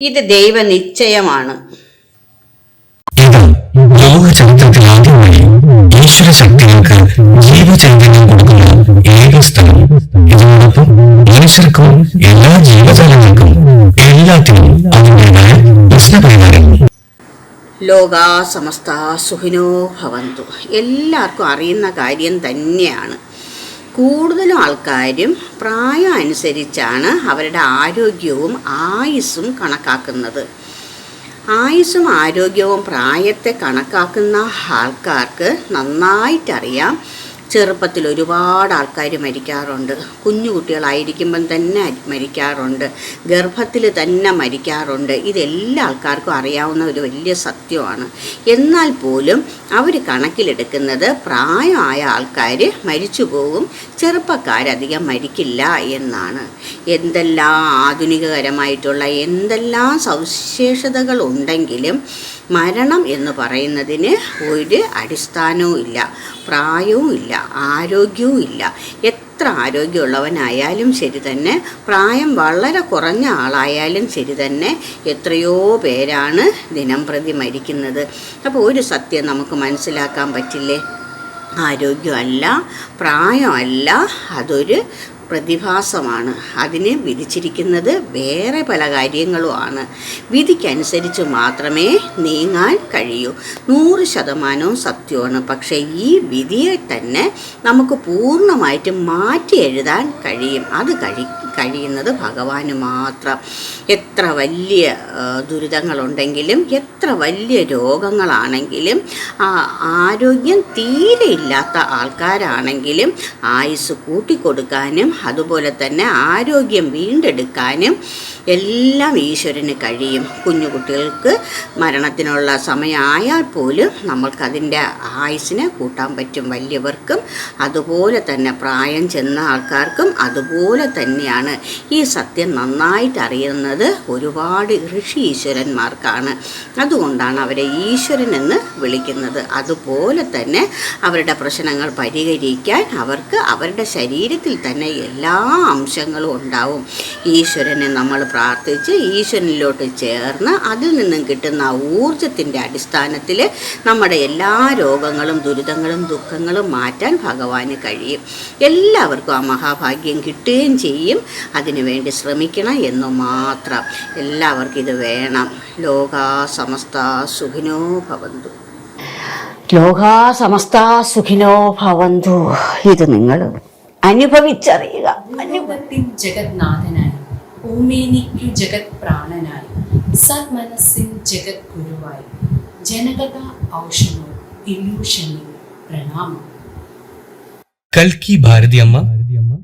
ഇത് ചരിത്രത്തിൽ ആദ്യമായി ഈശ്വര ജീവചൈതന്യം കൊടുക്കുന്ന എല്ലാ ജീവജാലങ്ങൾക്കും എല്ലാത്തിനും ലോകാ സമസ്ത സുഖിനോ ഭവന്തു. എല്ലാവർക്കും അറിയുന്ന കാര്യം തന്നെയാണ്. കൂടുതലും ആൾക്കാരും പ്രായം അനുസരിച്ചാണ് അവരുടെ ആരോഗ്യവും ആയുസ്സും കണക്കാക്കുന്നത്. ആയുസ്സും ആരോഗ്യവും പ്രായത്തെ കണക്കാക്കുന്ന ആൾക്കാർക്ക് നന്നായിട്ടറിയാം. ചെറുപ്പത്തിൽ ഒരുപാട് ആൾക്കാർ മരിക്കാറുണ്ട്. കുഞ്ഞു കുട്ടികളായിരിക്കുമ്പം തന്നെ മരിക്കാറുണ്ട്. ഗർഭത്തിൽ തന്നെ മരിക്കാറുണ്ട്. ഇതെല്ലാ ആൾക്കാർക്കും അറിയാവുന്ന ഒരു വലിയ സത്യമാണ്. എന്നാൽ പോലും അവർ കണക്കിലെടുക്കുന്നത് പ്രായമായ ആൾക്കാർ മരിച്ചു പോകും. ചെറുപ്പക്കാരധികം മരിക്കില്ല എന്നാണ്. എന്തെല്ലാം ആധുനികകരമായിട്ടുള്ള എന്തെല്ലാം സവിശേഷതകൾ ഉണ്ടെങ്കിലും മരണം എന്ന് പറയുന്നതിന് ഒരു അടിസ്ഥാനവും ഇല്ല. പ്രായവും ഇല്ല. ആരോഗ്യവും ഇല്ല. എത്ര ആരോഗ്യമുള്ളവനായാലും ശരി തന്നെ പ്രായം വളരെ കുറഞ്ഞ ആളായാലും ശരി തന്നെ എത്രയോ പേരാണ് ദിനം പ്രതി മരിക്കുന്നത്. അപ്പോൾ ഒരു സത്യം നമുക്ക് മനസ്സിലാക്കാൻ പറ്റില്ലേ? ആരോഗ്യമല്ല പ്രായമല്ല അതൊരു പ്രതിഭാസമാണ്. അതിനെ വിധിച്ചിരിക്കുന്നത് വേറെ പല കാര്യങ്ങളുമാണ്. വിധിക്കനുസരിച്ച് മാത്രമേ നീങ്ങാൻ കഴിയൂ. നൂറ് ശതമാനവും സത്യമാണ്. പക്ഷേ ഈ വിധിയെ തന്നെ നമുക്ക് പൂർണമായിട്ടും മാറ്റി എഴുതാൻ കഴിയും. അത് കഴി കഴിയുന്നത് ഭഗവാന് മാത്രം. എത്ര വലിയ ദുരിതങ്ങളുണ്ടെങ്കിലും എത്ര വലിയ രോഗങ്ങളാണെങ്കിലും ആരോഗ്യം തീരെ ഇല്ലാത്ത ആൾക്കാരാണെങ്കിലും ആയുസ് കൂട്ടിക്കൊടുക്കാനും അതുപോലെ തന്നെ ആരോഗ്യം വീണ്ടെടുക്കാനും എല്ലാം ഈശ്വരന് കഴിയും. കുഞ്ഞു കുട്ടികൾക്ക് മരണത്തിനുള്ള സമയമായാൽ പോലും നമ്മൾക്കതിന്റെ ആയുസിനെ കൂട്ടാൻ പറ്റും വലിയവർക്കും. അതുപോലെ തന്നെ പ്രായം ചെന്ന ആൾക്കാർക്കും അതുപോലെ തന്നെയാണ് ഈ സത്യം നന്നായിട്ട് അറിയുന്നത് ഒരുപാട് ഋഷി ഈശ്വരന്മാർക്കാണ് അതുകൊണ്ടാണ് അവരെ ഈശ്വരൻ എന്ന് വിളിക്കുന്നത്. അതുപോലെ തന്നെ അവരുടെ പ്രശ്നങ്ങൾ പരിഹരിക്കാൻ അവർക്ക് അവരുടെ ശരീരത്തിൽ തന്നെ എല്ലാ അംശങ്ങളും ഉണ്ടാവും. ഈശ്വരനെ നമ്മൾ പ്രാർത്ഥിച്ച് ഈശ്വരനിലോട്ട് ചേർന്ന് അതിൽ നിന്നും കിട്ടുന്ന ഊർജത്തിന്റെ അടിസ്ഥാനത്തിൽ നമ്മുടെ എല്ലാ രോഗങ്ങളും ദുരിതങ്ങളും ദുഃഖങ്ങളും മാറ്റാൻ ഭഗവാന് കഴിയും. എല്ലാവർക്കും ആ മഹാഭാഗ്യം കിട്ടുകയും ചെയ്യും. അതിനുവേണ്ടി ശ്രമിക്കണം എന്നു മാത്രം. എല്ലാവർക്കും ഇത് വേണം. ലോകാ സമസ്ത സുഖിനോ ഭവന്തു. ലോകാ സമസ്ത സുഖിനോ ഭവന്തു. ഇത് നിങ്ങൾ അനുഭവിച്ചറിയുക. അനുഭവത്തിൻ ജഗത്നാഥനായി ഭൂമേനിക്കു ജഗത് പ്രാണനായി സന്മനസ്സിൻ ജഗത് ഗുരുവായി ജനകഥ ഔഷധം ഇല്യൂഷനിൽ പ്രണാമം. കൽക്കി ഭാരതിയമ്മ